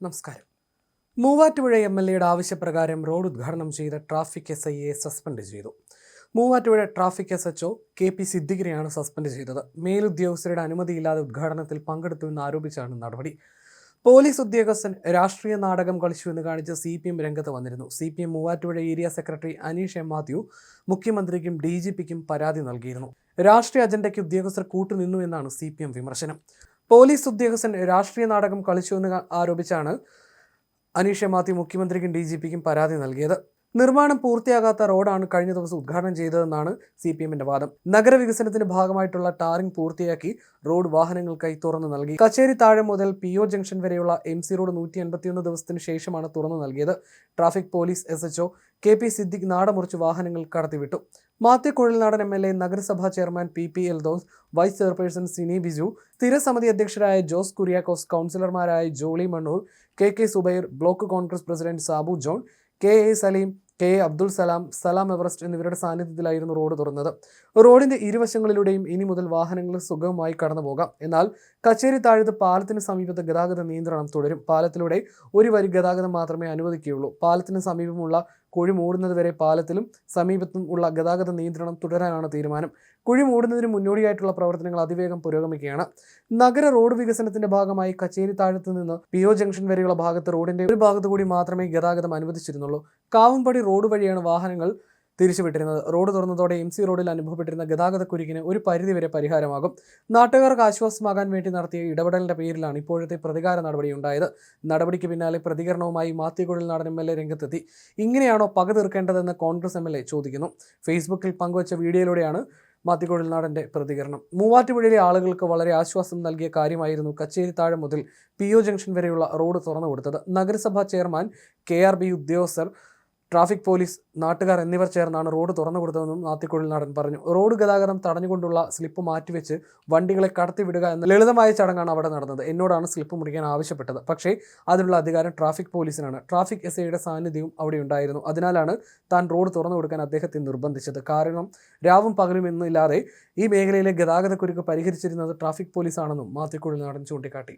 നമസ്കാരം. Muvattupuzha M L എയുടെ ആവശ്യപ്രകാരം റോഡ് ഉദ്ഘാടനം ചെയ്ത ട്രാഫിക് എസ് ഐയെ സസ്പെൻഡ് ചെയ്തു. Muvattupuzha traffic S O K P സിദ്ദിഖിനെയാണ് suspend ചെയ്തത്. മേലുദ്യോഗസ്ഥരുടെ അനുമതിയില്ലാതെ ഉദ്ഘാടനത്തിൽ പങ്കെടുത്തുവെന്ന് ആരോപിച്ചാണ് നടപടി. പോലീസ് ഉദ്യോഗസ്ഥൻ രാഷ്ട്രീയ നാടകം കളിച്ചു എന്ന് കാണിച്ച് സി പി എം രംഗത്ത് വന്നിരുന്നു. C P M Muvattupuzha area secretary Aneesh M Mathew മുഖ്യമന്ത്രിക്കും ഡി ജി പിക്കും പരാതി നൽകിയിരുന്നു. രാഷ്ട്രീയ അജണ്ടയ്ക്ക് ഉദ്യോഗസ്ഥർ കൂട്ടുനിന്നു എന്നാണ് സി പി എം വിമർശനം. പോലീസ് ഉദ്യോഗസ്ഥൻ രാഷ്ട്രീയ നാടകം കളിച്ചുവെന്ന് ആരോപിച്ചാണ് അനീഷ മാത്യു മുഖ്യമന്ത്രിക്കും ഡി ജി പിക്കും പരാതി നൽകിയത്. നിർമ്മാണം പൂർത്തിയാകാത്ത റോഡാണ് കഴിഞ്ഞ ദിവസം ഉദ്ഘാടനം ചെയ്തതെന്നാണ് സി പി എമ്മിന്റെ വാദം. നഗരവികസനത്തിന്റെ ഭാഗമായിട്ടുള്ള ടാറിംഗ് പൂർത്തിയാക്കി റോഡ് വാഹനങ്ങൾക്കായി തുറന്നു നൽകി. കച്ചേരി താഴെ മുതൽ പി ഒ ജംഗ്ഷൻ വരെയുള്ള എം സി റോഡ് നൂറ്റി എൺപത്തിയൊന്ന് ദിവസത്തിന് ശേഷമാണ് തുറന്നു നൽകിയത്. Traffic police S H O K P Siddique നാടമുറിച്ച് വാഹനങ്ങൾ കടത്തിവിട്ടു. Mathew Kuzhalnadan M L A നഗരസഭാ chairman P P Eldhose vice chairperson Sini Biju സ്ഥിരസമിതി അധ്യക്ഷരായ ജോസ് കുര്യാക്കോസ് കൗൺസിലർമാരായ Jolly Mannoor K K Zubair block Congress president Sabu John K A Saleem K Abdul Salam Salam Everest എന്നിവരുടെ സാന്നിധ്യത്തിലായിരുന്നു road തുറന്നത്. റോഡിന്റെ ഇരുവശങ്ങളിലൂടെയും ഇനി മുതൽ വാഹനങ്ങൾ സുഗമമായി കടന്നുപോകാം. എന്നാൽ കച്ചേരി താഴത്ത് പാലത്തിന് സമീപത്ത് ഗതാഗത നിയന്ത്രണം തുടരും. പാലത്തിലൂടെ ഒരു വരി ഗതാഗതം മാത്രമേ അനുവദിക്കുകയുള്ളൂ. പാലത്തിന് സമീപമുള്ള കുഴി മൂടുന്നത് വരെ പാലത്തിലും സമീപത്തും ഉള്ള ഗതാഗത നിയന്ത്രണം തുടരാനാണ് തീരുമാനം. കുഴി മൂടുന്നതിന് മുന്നോടിയായിട്ടുള്ള പ്രവർത്തനങ്ങൾ അതിവേഗം പുരോഗമിക്കുകയാണ്. നഗര റോഡ് വികസനത്തിന്റെ ഭാഗമായി കച്ചേരി താഴത്ത് നിന്ന് പി ഒ ജംഗ്ഷൻ വരെയുള്ള ഭാഗത്ത് റോഡിന്റെ ഒരു ഭാഗത്ത് കൂടി മാത്രമേ ഗതാഗതം അനുവദിച്ചിരുന്നുള്ളൂ. കാവുംപടി റോഡ് വഴിയാണ് വാഹനങ്ങൾ തിരിച്ചുവിട്ടിരുന്നത്. റോഡ് തുറന്നതോടെ എം സി റോഡിൽ അനുഭവപ്പെട്ടിരുന്ന ഗതാഗത കുരുക്കിന് ഒരു പരിധിവരെ പരിഹാരമാകും. നാട്ടുകാർക്ക് ആശ്വാസമാകാൻ വേണ്ടി നടത്തിയ ഇടപെടലിന്റെ പേരിലാണ് ഇപ്പോഴത്തെ പ്രതികാര നടപടി ഉണ്ടായത്. നടപടിക്ക് പിന്നാലെ പ്രതികരണവുമായി മാത്യുകുഴൽ നടൻ എം എൽ എ രംഗത്തെത്തി. ഇങ്ങനെയാണോ പക തീർക്കേണ്ടതെന്ന് കോൺഗ്രസ് എം എൽ എ ചോദിക്കുന്നു. ഫേസ്ബുക്കിൽ പങ്കുവച്ച വീഡിയോയിലൂടെയാണ് മാത്തിക്കുഴൽ നാടന്റെ പ്രതികരണം. മൂവാറ്റുപുഴയിലെ ആളുകൾക്ക് വളരെ ആശ്വാസം നൽകിയ കാര്യമായിരുന്നു കച്ചേരി താഴെ മുതൽ പി ഒ ജംഗ്ഷൻ വരെയുള്ള റോഡ് തുറന്നു കൊടുത്തത് നഗരസഭാ ചെയർമാൻ കെ ആർ ബി ഉദ്യോഗസ്ഥർ ട്രാഫിക് പോലീസ് നാട്ടുകാർ എന്നിവർ ചേർന്നാണ് റോഡ് തുറന്നു കൊടുത്തതെന്നും നാത്തിക്കുഴൽ നടൻ പറഞ്ഞു. റോഡ് ഗതാഗതം തടഞ്ഞുകൊണ്ടുള്ള സ്ലിപ്പ് മാറ്റിവെച്ച് വണ്ടികളെ കടത്തിവിടുക എന്ന ലളിതമായ ചടങ്ങാണ് അവിടെ നടന്നത്. എന്നോടാണ് സ്ലിപ്പ് മുറിക്കാൻ ആവശ്യപ്പെട്ടത്. പക്ഷേ അതിനുള്ള അധികാരം ട്രാഫിക് പോലീസിനാണ്. ട്രാഫിക് എസ് ഐയുടെ സാന്നിധ്യവും അവിടെ ഉണ്ടായിരുന്നു. അതിനാലാണ് താൻ റോഡ് തുറന്നു കൊടുക്കാൻ അദ്ദേഹത്തെ നിർബന്ധിച്ചത്. കാരണം രാവും പകലും എന്നില്ലാതെ ഈ മേഖലയിലെ ഗതാഗത കുരുക്ക് പരിഹരിച്ചിരുന്നത് ട്രാഫിക് പോലീസാണെന്നും മാത്തിക്കുഴൽ നടൻ ചൂണ്ടിക്കാട്ടി.